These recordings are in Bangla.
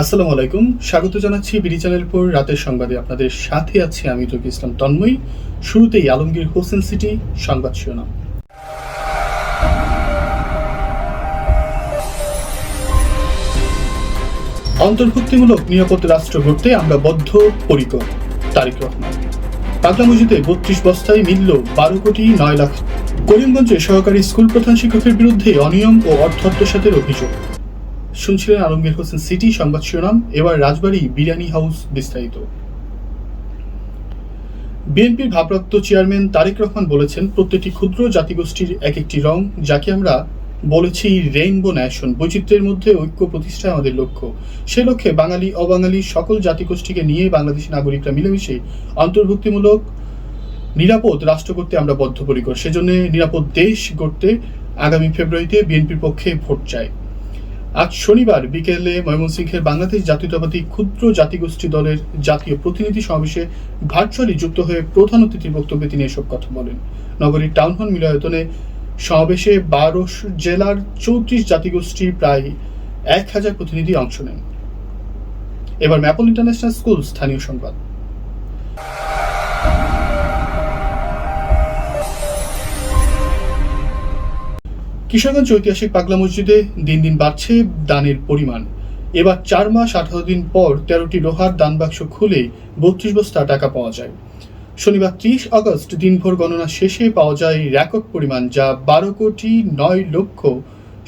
আসসালামু আলাইকুম। স্বাগত জানাচ্ছি বিডি চ্যানেল পর রাতের সংবাদে। আপনাদের সাথে আছি আমি তকি ইসলাম তন্ময়। শুরুতেই আলমগীর হোসেন সিটি সংবাদ শিরোনাম। অন্তর্ভুক্তিমূলক নিরাপদ রাষ্ট্র গড়তে আমরা বদ্ধ, পরিকর। তারিক রহমান। পাগলা মসজিদে বত্রিশ বস্তায় মিলল বারো কোটি নয় লাখ। করিমগঞ্জে সহকারী স্কুল প্রধান শিক্ষকের বিরুদ্ধে অনিয়ম ও অর্থ আত্মসাতের অভিযোগ। শুনছিলেন আলমগীর হোসেন সিটি সংবাদ শিরোনাম, এবার রাজবাড়ী বিরিয়ানি হাউস বিস্তারিত। বিএনপির ভারপ্রাপ্ত চেয়ারম্যান তারেক রহমান বলেছেন, প্রত্যেকটি ক্ষুদ্র জাতিগোষ্ঠীর এক একটি রং, যাকে আমরা বলেছি রেইনবো ন্যাশন, বৈচিত্র্যের মধ্যে ঐক্য প্রতিষ্ঠা আমাদের লক্ষ্য। সে লক্ষ্যে বাঙালি, অবাঙালি সকল জাতিগোষ্ঠীকে নিয়ে বাংলাদেশি নাগরিকরা মিলেমিশে অন্তর্ভুক্তিমূলক, নিরাপদ রাষ্ট্র করতে আমরা বদ্ধপরিকর। সেজন্য নিরাপদ দেশ গড়তে আগামী ফেব্রুয়ারিতে বিএনপির পক্ষে ভোট চাই। আজ শনিবার বিকেলে ময়মনসিংহের বাংলাদেশ জাতীয়তাবাদী ক্ষুদ্র জাতিগোষ্ঠী দলের জাতীয় প্রতিনিধি সমাবেশে ভার্চুয়ালি যুক্ত হয়ে প্রধান অতিথির বক্তব্যে তিনি এসব কথা বলেন। নগরীর টাউন হল মিলনায়তনে সমাবেশে বারো জেলার চৌত্রিশ জাতিগোষ্ঠীর প্রায় এক হাজার প্রতিনিধি অংশ নেন। এবার ম্যাপল ইন্টারন্যাশনাল স্কুল স্থানীয় সংবাদ। কিশোরগঞ্জ ঐতিহাসিক পাগলা মসজিদে দিন দিন বাড়ছে দানের পরিমাণ। এবার চার মাস আঠারো দিন পর তেরোটি লোহার দান বাক্স খুলে বত্রিশ বস্তা টাকা পাওয়া যায়। শনিবার ত্রিশ আগস্ট দিনভর গণনা শেষে পাওয়া যায় রেকর্ড পরিমাণ যা বারো কোটি নয় লক্ষ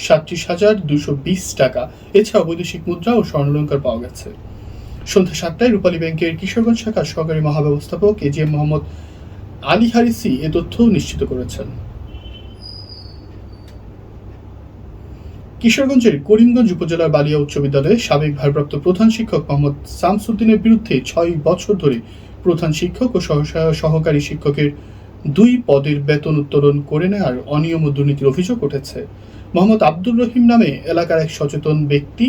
সাতত্রিশ হাজার দুশো বিশ টাকা। এছাড়া বৈদেশিক মুদ্রা ও স্বর্ণলঙ্কার পাওয়া গেছে। সন্ধ্যা সাতটায় রূপালী ব্যাংকের কিশোরগঞ্জ শাখার সহকারী মহাব্যবস্থাপক A G M Mohammad Ali Harisi এ তথ্য নিশ্চিত করেছেন। কিশোরগঞ্জের করিমগঞ্জ উপজেলার বালিয়া উচ্চ বিদ্যালয়ে সাবেক ভারপ্রাপ্ত প্রধান শিক্ষক মোহাম্মদ শামসুদ্দিনের বিরুদ্ধে ছয় বছর ধরে প্রধান শিক্ষক ও সহকারী শিক্ষকের দুই পদের বেতন উত্তোলন করে নেওয়ার অনিয়ম ও দুর্নীতির অভিযোগ উঠেছে। মোহাম্মদ আব্দুর রহিম নামে এলাকার এক সচেতন ব্যক্তি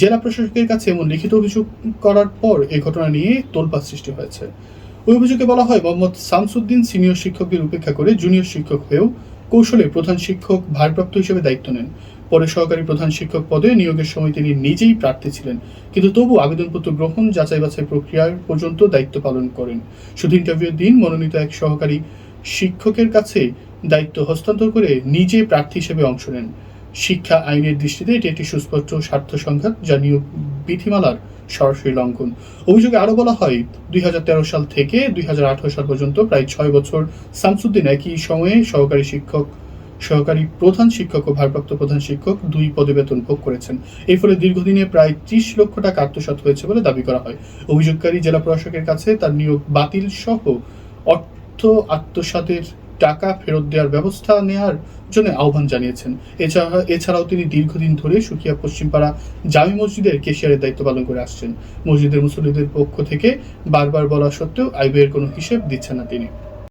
জেলা প্রশাসকের কাছে এমন লিখিত অভিযোগ করার পর এ ঘটনা নিয়ে তোলপাত সৃষ্টি হয়েছে। ওই অভিযোগে বলা হয়, মোহাম্মদ শামসুদ্দিন সিনিয়র শিক্ষকদের উপেক্ষা করে জুনিয়র শিক্ষক হয়েও কৌশলে প্রধান শিক্ষক ভারপ্রাপ্ত হিসেবে দায়িত্ব নেন। পরে সহকারী প্রধান শিক্ষক পদে নিয়োগের সময় তিনি নিজেই প্রার্থী ছিলেন। কিন্তু তবু আবেদনপত্র গ্রহণ, যাচাই বাছাই প্রক্রিয়ার পর্যন্ত দায়িত্ব পালন করেন। শুধু ইন্টারভিউর দিন মনোনীত এক সহকারী শিক্ষকের কাছে দায়িত্ব হস্তান্তর করে নিজে প্রার্থী হিসেবে অংশ নেন। শিক্ষা আইনের দৃষ্টিতে এটি একটি সুস্পষ্ট স্বার্থ সংঘাত, যা নিয়োগ বিধিমালার সরাসরি লঙ্ঘন। অভিযোগে আরও বলা হয়, দুই হাজার তেরো সাল থেকে দুই হাজার আঠারো সাল পর্যন্ত প্রায় ছয় বছর শামসুদ্দিন একই সময়ে সহকারী শিক্ষক সহকারী প্রধান শিক্ষক ও ভারপ্রাপ্ত প্রধান শিক্ষক দুই পদে বেতন ভোগ করেছেন। এর ফলে দীর্ঘদিনে প্রায় ত্রিশ লক্ষ টাকা আত্মসাৎ হয়েছে বলে দাবি করা হয়। অভিযোগকারী জেলা প্রশাসকের কাছে তার নিয়োগ বাতিল সহ অর্থ আত্মসাতের টাকা ফেরত দেওয়ার ব্যবস্থা নেওয়ার জন্য আহ্বান জানিয়েছেন। এছাড়া, এছাড়াও তিনি দীর্ঘদিন ধরে সুকিয়া পশ্চিমপাড়া জামি মসজিদের কেশিয়ারের দায়িত্ব পালন করে আসছেন। মসজিদের মুসল্লিদের পক্ষ থেকে বারবার বলা সত্ত্বেও আয় ব্যয়ের কোনো হিসেব দিচ্ছেন না তিনি।